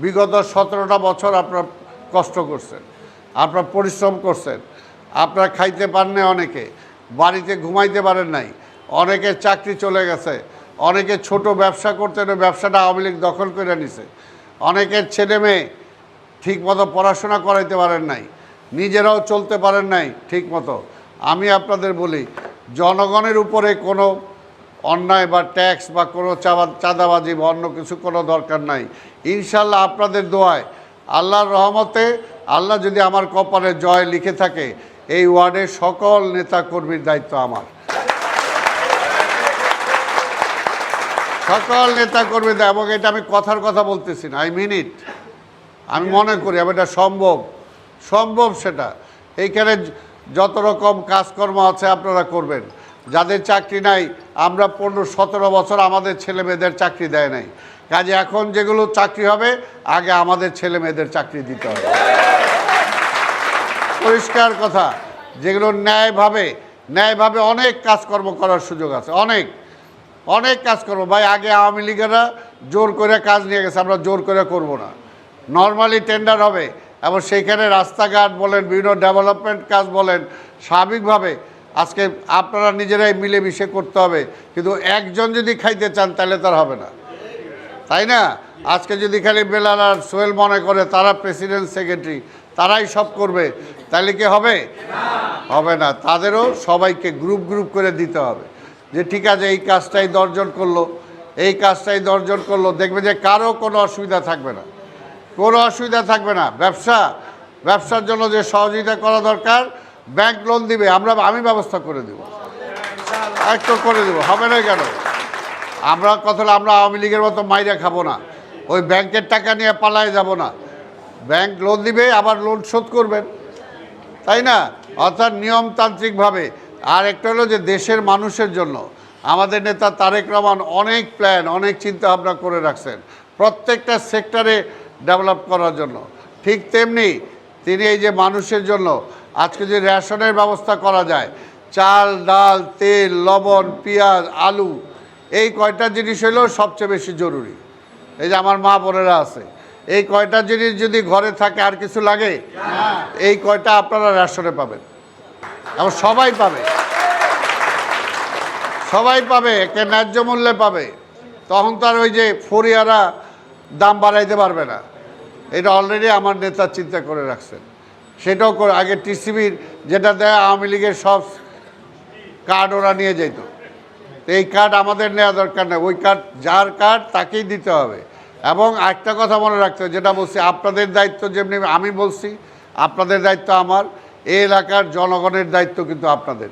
বিগত সতেরোটা বছর আপনার কষ্ট করছেন, আপনার পরিশ্রম করছেন, আপনার খাইতে পারেন অনেকে, বাড়িতে ঘুমাইতে পারেন নাই, অনেকের চাকরি চলে গেছে, অনেকে ছোট ব্যবসা করতেন ব্যবসাটা আওয়ামী লীগ দখল করে নিছে, অনেকের ছেলে মেয়ে ঠিকমতো পড়াশোনা করাইতে পারেন নাই, নিজেরাও চলতে পারেন নাই ঠিকমতো। আমি আপনাদের বলি, জনগণের উপরে কোনো অন্যায় বা ট্যাক্স বা কোনো চাঁদা চাঁদাবাজি বা অন্য কিছু কোনো দরকার নাই। ইনশাল্লাহ আপনাদের দোয়ায় আল্লাহর রহমতে আল্লাহ যদি আমার কপালে জয় লিখে থাকে, এই ওয়ার্ডের সকল নেতা কর্মীর দায়িত্ব আমার। সকল নেতা কর্মীদের এবং এটা আমি কথার কথা বলতেছি না আই মিন ইট আমি মনে করি আমি এটা সম্ভব সম্ভব সেটা। এইখানে যত রকম কাজকর্ম আছে আপনারা করবেন। যাদের চাকরি নাই, আমরা পনেরো, সতেরো বছর আমাদের ছেলে মেয়েদের চাকরি দেয় নাই। কাজে এখন যেগুলো চাকরি হবে, আগে আমাদের ছেলে মেয়েদের চাকরি দিতে হবে। পরিষ্কার কথা, যেগুলো ন্যায়ভাবে ন্যায়ভাবে অনেক কাজকর্ম করার সুযোগ আছে, অনেক। অনেক কাজকর্ম, ভাই, আগে আওয়ামী লীগেরা জোর করে কাজ নিয়ে গেছে, আমরা জোর করে করব না। নর্মালি টেন্ডার হবে, এবং সেইখানে রাস্তাঘাট বলেন, বিভিন্ন ডেভেলপমেন্ট কাজ বলেন, স্বাভাবিকভাবে আজকে আপনারা নিজেরাই মিলেমিশে করতে হবে। কিন্তু একজন যদি খাইতে চান, তাহলে তার হবে না। তাই না? আজকে যদি খালি বেলাল আর সোহেল মনে করে, তারা প্রেসিডেন্ট, সেক্রেটারি, তারাই সব করবে, তাহলে কি হবে? হবে না। তাদেরও সবাইকে গ্রুপ গ্রুপ করে দিতে হবে। যে ঠিক আছে, এই কাজটাই দর্জন করল, এই কাজটাই দর্জন করল, দেখবে যে কারও কোনো অসুবিধা থাকবে না। কোনো অসুবিধা থাকবে না। ব্যবসা, ব্যবসার জন্য যে সহযোগিতা করা দরকার ব্যাংক লোন দিবে, আমরা, আমি ব্যবস্থা করে দেবো। একটু করে দেবো, হবে না কেন? আমরা কথা হলো, আমরা আওয়ামী লীগের মতো মাইরা খাব না। ওই ব্যাংকের টাকা নিয়ে পালায় যাব না। ব্যাংক লোন দিবে, আবার লোন শোধ করবেন। তাই না? অর্থাৎ নিয়মতান্ত্রিকভাবে। আর একটা হলো যে, দেশের মানুষের জন্য। আমাদের নেতা তারেক রহমান অনেক প্ল্যান অনেক চিন্তা ভাবনা করে রাখছেন। প্রত্যেকটা সেক্টরে ডেভেলপ করার জন্য। ঠিক তেমনি তিনি এই যে মানুষের জন্য আজকে যে রেশনের ব্যবস্থা করা যায়, চাল, ডাল, তেল, লবণ, পেঁয়াজ, আলু, এই কয়টা জিনিস হলো সবচেয়ে বেশি জরুরি। এই যে আমার মা বোনেরা আছে, এই কয়টা জিনিস যদি ঘরে থাকে আর কিছু লাগে, এই কয়টা আপনারা রেশনে পাবেন। এবং সবাই পাবে। সবাই পাবে, একে ন্যায্য মূল্যে পাবে। তখন তো আর ওই যে ফরিয়ারা দাম বাড়াইতে পারবে না। এটা অলরেডি আমার নেতা চিন্তা করে রাখছেন। সেটাও আগে টিসিবির যেটা দেয় আওয়ামী লীগের সব কার্ড ওরা নিয়ে যেত। তো এই কার্ড আমাদের নেওয়া দরকার নেই ওই কার্ড যার কার্ড তাকেই দিতে হবে। এবং একটা কথা মনে রাখতে হবে, যেটা বলছি, আপনাদের দায়িত্ব যেমনি আমি বলছি, আপনাদের দায়িত্ব আমার, এই এলাকার জনগণের দায়িত্ব কিন্তু আপনাদের।